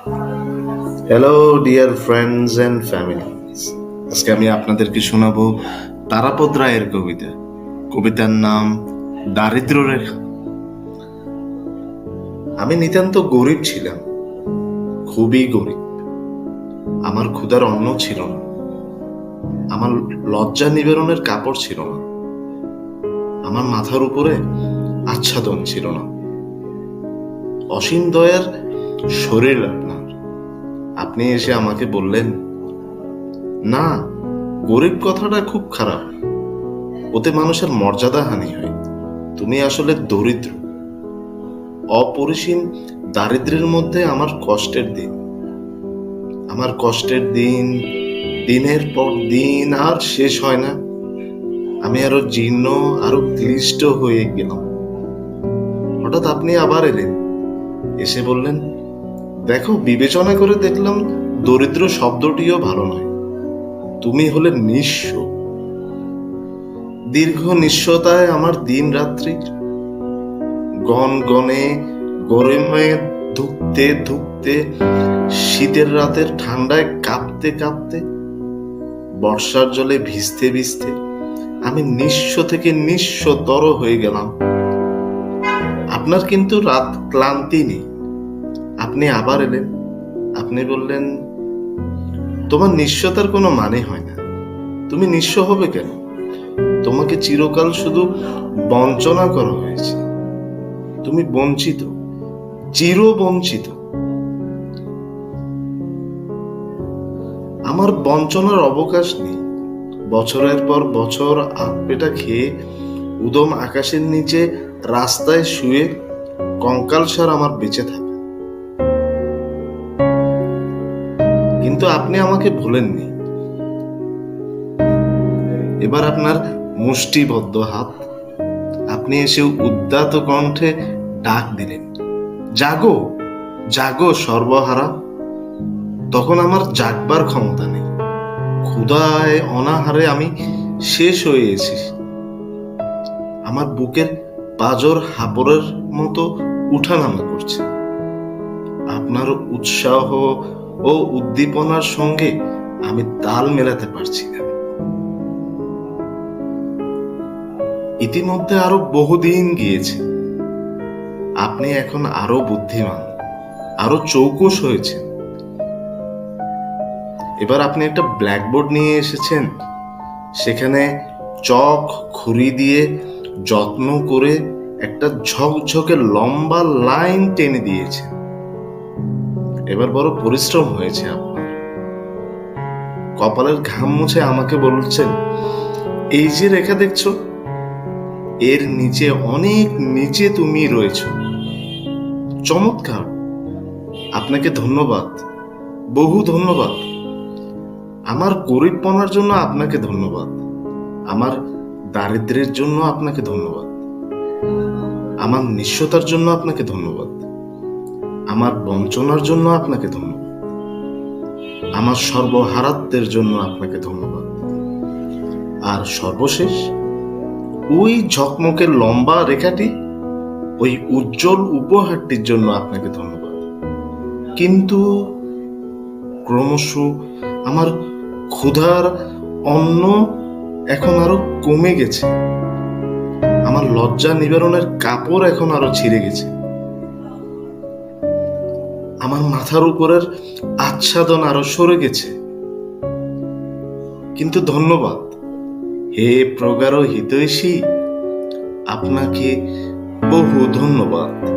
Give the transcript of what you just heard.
Hello dear friends and families আজকে আমি আপনাদেরকে শোনাবো তারাপদ রায়ের কবিতা। কবিতার নাম দারিদ্র রেখা। আমি নিতান্ত গরিব ছিলাম, খুবই গরিব। আমার ক্ষুধার অন্ন ছিল না। আমার লজ্জা নিবারণের কাপড় ছিল না। আমার মাথার উপরে আচ্ছাদন ছিল না। অসীম দয়ার শরীর আপনি এসে আমাকে বললেন, না, গরিব কথাটা খুব খারাপ। ওতে মানুষের মর্যাদা হানি হয়। তুমি আসলে দরিদ্র। অপরিসীম দারিদ্র্যের মধ্যে আমার কষ্টের দিন। আমার কষ্টের দিন, দিনের পর দিন আর শেষ হয় না। আমি আরও জীর্ণ, আরও ক্লিষ্ট হয়ে গেলাম। হঠাৎ আপনি আবার এলেন। এসে বললেন দেখো, বিবেচনা করে দেখলাম দরিদ্র শব্দটিও ভালো নয়। তুমি হলে নিঃস্ব। দীর্ঘ নিঃস্বতায় আমার দিন রাত্রি। গন গনে গরমে ধুকতে ধুকতে, শীতের রাতের ঠান্ডায় কাঁপতে কাঁপতে, বর্ষার জলে ভিজতে ভিজতে, আমি নিঃস্ব থেকে নিঃস্বতর হয়ে গেলাম। আপনার কিন্তু রাত ক্লান্তি নেই। আপনি আবার এলেন। আপনি বললেন, তোমার নিঃস্বতার কোনো মানে হয় না। তুমি নিঃস্ব হবে কেন? তোমাকে চিরকাল শুধু বঞ্চনা করা হয়েছে। তুমি বঞ্চিত চির বঞ্চিত আমার বঞ্চনার অবকাশ নেই। বছরের পর বছর পেটা খেয়ে উদম আকাশের নিচে রাস্তায় শুয়ে কঙ্কাল সার আমার বেঁচে থাকে। কিন্তু আপনি আমাকে ভুলেননি। এবার আপনার মুষ্টিবদ্ধ হাত। আপনি এসে উদ্দাত কণ্ঠে ডাক দিলেন, জাগো জাগো সর্বহারা। তখন আমার জাগবার ক্ষমতা নেই। ক্ষুধায় অনাহারে আমি শেষ হয়ে গেছি। আমার বুকের পাজর হাবরের মতো উঠানামা করছে। আপনার উৎসাহ ও উদ্দীপনার সঙ্গে আমি তাল মেলাতে পারছি না। ইতিমধ্যে আরও বহুদিন গিয়েছে। আপনি এখন আরও বুদ্ধিমান, আরও চৌকস হয়েছেন। এবার আপনি একটা ব্ল্যাকবোর্ড নিয়ে এসেছেন, সেখানে চক খুরি দিয়ে যত্ন করে একটা ঝকঝকে লম্বা লাইন টেনে দিয়েছে এবার বড় পরিশ্রম হয়েছে আপনার। কপালের ঘাম মুছে আমাকে বলছেন, এই যে রেখা দেখছ, এর নিচে অনেক নিচে তুমি রয়েছ। চমৎকার। আপনাকে ধন্যবাদ, বহু ধন্যবাদ। আমার গরিবপনার জন্য আপনাকে ধন্যবাদ। আমার দারিদ্রের জন্য আপনাকে ধন্যবাদ। আমার নিঃস্বতার জন্য আপনাকে ধন্যবাদ। আমার বঞ্চনার জন্য আপনাকে ধন্যবাদ। আমার সর্বহারাত্বের জন্য আপনাকে ধন্যবাদ। আর সর্বশেষ, ওই ঝকমকে লম্বা রেখাটি, ওই উজ্জ্বল উপহারটির জন্য আপনাকে ধন্যবাদ। কিন্তু ক্রমশ আমার ক্ষুধার অন্ন এখন আরও কমে গেছে। আমার লজ্জা নিবারণের কাপড় এখন আরও ছিঁড়ে গেছে। আমার মাথার উপরের আচ্ছাদন আরও সরে গেছে। কিন্তু ধন্যবাদ, হে প্রগাঢ় হিতৈষী আপনাকে বহু ধন্যবাদ।